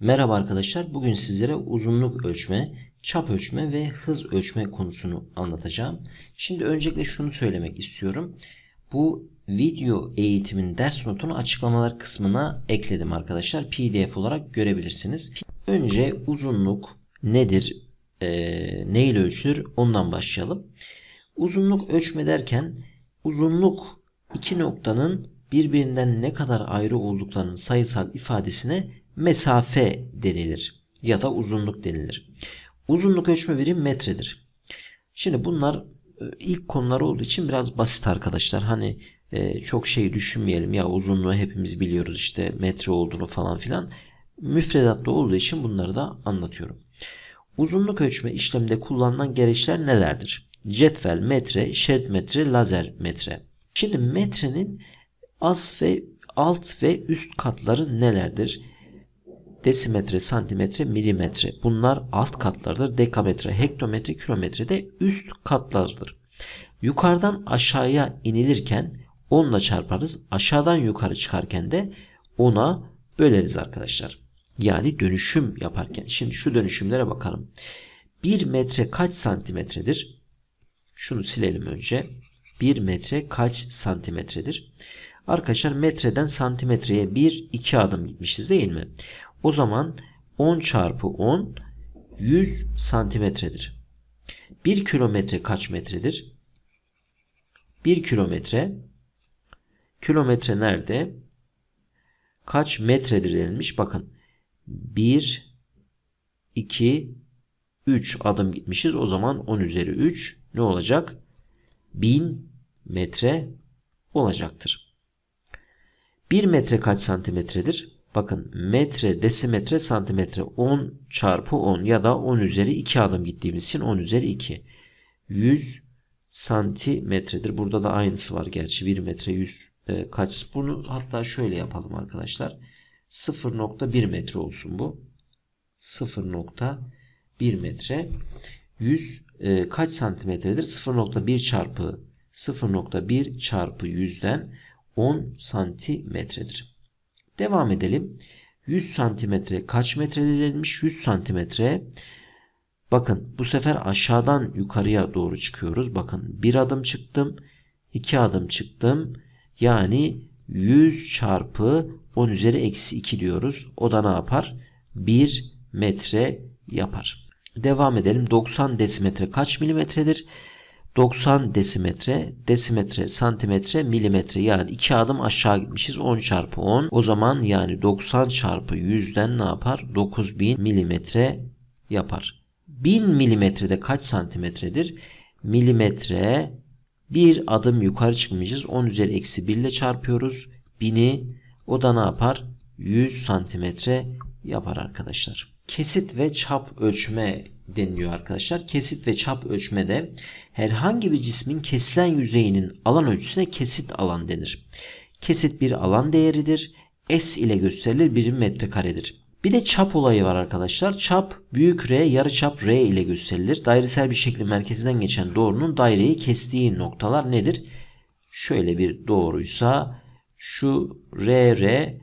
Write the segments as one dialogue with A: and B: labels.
A: Merhaba arkadaşlar. Bugün sizlere uzunluk ölçme, çap ölçme ve hız ölçme konusunu anlatacağım. Şimdi öncelikle şunu söylemek istiyorum. Bu video eğitimin ders notunu açıklamalar kısmına ekledim arkadaşlar. PDF olarak görebilirsiniz. Önce uzunluk nedir, e, ne ile ölçülür ondan başlayalım. Uzunluk ölçme derken uzunluk iki noktanın birbirinden ne kadar ayrı olduklarının sayısal ifadesine mesafe denilir ya da uzunluk denilir. Uzunluk ölçme birim metredir. Şimdi bunlar e, ilk konular olduğu için biraz basit arkadaşlar. Hani e, çok şey düşünmeyelim ya uzunluğu hepimiz biliyoruz işte metre olduğunu falan filan. Müfredatta olduğu için bunları da anlatıyorum. Uzunluk ölçme işleminde kullanılan gereçler nelerdir? Cetvel, metre, işaret metre, lazer metre. Şimdi metrenin az ve alt ve üst katları nelerdir? Desimetre, santimetre, milimetre. Bunlar alt katlardır. Dekametre, hektometre, kilometre de üst katlardır. Yukarıdan aşağıya inilirken 10 ile çarparız. Aşağıdan yukarı çıkarken de 10'a böleriz arkadaşlar. Yani dönüşüm yaparken. Şimdi şu dönüşümlere bakalım. 1 metre kaç santimetredir? Şunu silelim önce. 1 metre kaç santimetredir? Arkadaşlar metreden santimetreye 1 2 adım gitmişiz değil mi? O zaman 10 çarpı 10 100 santimetredir. 1 kilometre kaç metredir? 1 kilometre kilometre nerede? Kaç metredir denilmiş? Bakın 1 2 3 adım gitmişiz. O zaman 10 üzeri 3 ne olacak? 1000 metre olacaktır. 1 metre kaç santimetredir? Bakın metre, desimetre, santimetre 10 çarpı 10 ya da 10 üzeri 2 adım gittiğimiz için 10 üzeri 2. 100 santimetredir. Burada da aynısı var gerçi 1 metre 100 e, kaç. Bunu hatta şöyle yapalım arkadaşlar. 0.1 metre olsun bu. 0.1 metre 100 e, kaç santimetredir? 0.1 çarpı 0.1 çarpı 100'den 10 santimetredir. Devam edelim. 100 santimetre kaç metre denilmiş? 100 santimetre. Bakın bu sefer aşağıdan yukarıya doğru çıkıyoruz. Bakın bir adım çıktım. iki adım çıktım. Yani 100 çarpı 10 üzeri eksi 2 diyoruz. O da ne yapar? 1 metre yapar. Devam edelim. 90 desimetre kaç milimetredir? 90 desimetre, desimetre, santimetre, milimetre yani 2 adım aşağı gitmişiz 10 çarpı 10. O zaman yani 90 çarpı 100'den ne yapar? 9000 milimetre yapar. 1000 milimetrede kaç santimetredir? Milimetre bir adım yukarı çıkmışız 10 üzeri eksi 1 ile çarpıyoruz. 1000'i o da ne yapar? 100 santimetre yapar arkadaşlar. Kesit ve çap ölçme deniliyor arkadaşlar. Kesit ve çap ölçmede herhangi bir cismin kesilen yüzeyinin alan ölçüsüne kesit alan denir. Kesit bir alan değeridir. S ile gösterilir birim metrekaredir. Bir de çap olayı var arkadaşlar. Çap büyük R yarı çap R ile gösterilir. Dairesel bir şeklin merkezinden geçen doğrunun daireyi kestiği noktalar nedir? Şöyle bir doğruysa şu R R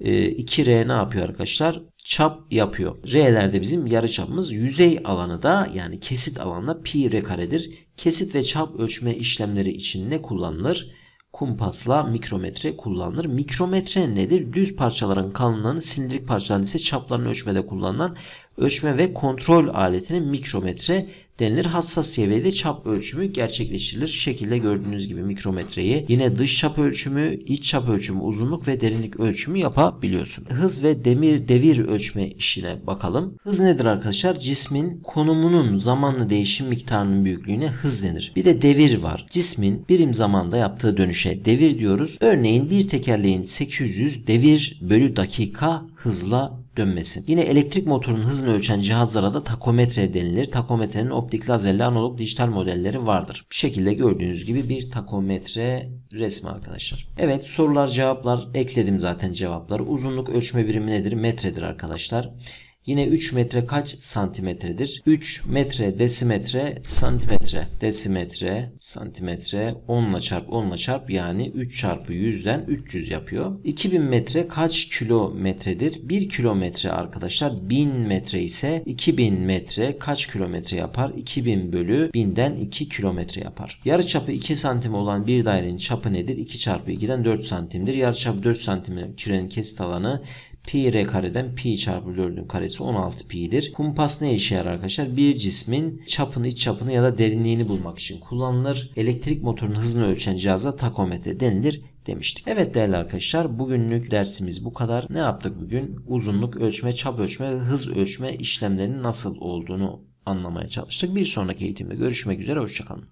A: 2R ne yapıyor arkadaşlar? çap yapıyor. R'ler de bizim yarı çapımız. Yüzey alanı da yani kesit alanı pi r karedir. Kesit ve çap ölçme işlemleri için ne kullanılır? Kumpasla mikrometre kullanılır. Mikrometre nedir? Düz parçaların kalınlığını, silindirik parçaların ise çaplarını ölçmede kullanılan ölçme ve kontrol aletine mikrometre denilir. Hassas seviyede çap ölçümü gerçekleştirilir. Şekilde gördüğünüz gibi mikrometreyi yine dış çap ölçümü, iç çap ölçümü, uzunluk ve derinlik ölçümü yapabiliyorsun. Hız ve demir devir ölçme işine bakalım. Hız nedir arkadaşlar? Cismin konumunun zamanlı değişim miktarının büyüklüğüne hız denir. Bir de devir var. Cismin birim zamanda yaptığı dönüşe devir diyoruz. Örneğin bir tekerleğin 800 devir bölü dakika hızla dönmesi. Yine elektrik motorunun hızını ölçen cihazlara da takometre denilir. Takometrenin optik lazerli analog dijital modelleri vardır. Bu şekilde gördüğünüz gibi bir takometre resmi arkadaşlar. Evet sorular cevaplar ekledim zaten cevapları. Uzunluk ölçme birimi nedir? Metredir arkadaşlar. Yine 3 metre kaç santimetredir? 3 metre desimetre santimetre. Desimetre santimetre 10 ile çarp 10 ile çarp yani 3 çarpı 100'den 300 yapıyor. 2000 metre kaç kilometredir? 1 kilometre arkadaşlar 1000 metre ise 2000 metre kaç kilometre yapar? 2000 bölü 1000'den 2 kilometre yapar. Yarıçapı 2 santim olan bir dairenin çapı nedir? 2 çarpı 2'den 4 santimdir. Yarıçapı 4 santim kürenin kesit alanı pi r kareden pi çarpı 4'ün karesi 16 pi'dir. Kumpas ne işe yarar arkadaşlar? Bir cismin çapını, iç çapını ya da derinliğini bulmak için kullanılır. Elektrik motorunun hızını ölçen cihaza takometre denilir demiştik. Evet değerli arkadaşlar bugünlük dersimiz bu kadar. Ne yaptık bugün? Uzunluk ölçme, çap ölçme, hız ölçme işlemlerinin nasıl olduğunu anlamaya çalıştık. Bir sonraki eğitimde görüşmek üzere. Hoşçakalın.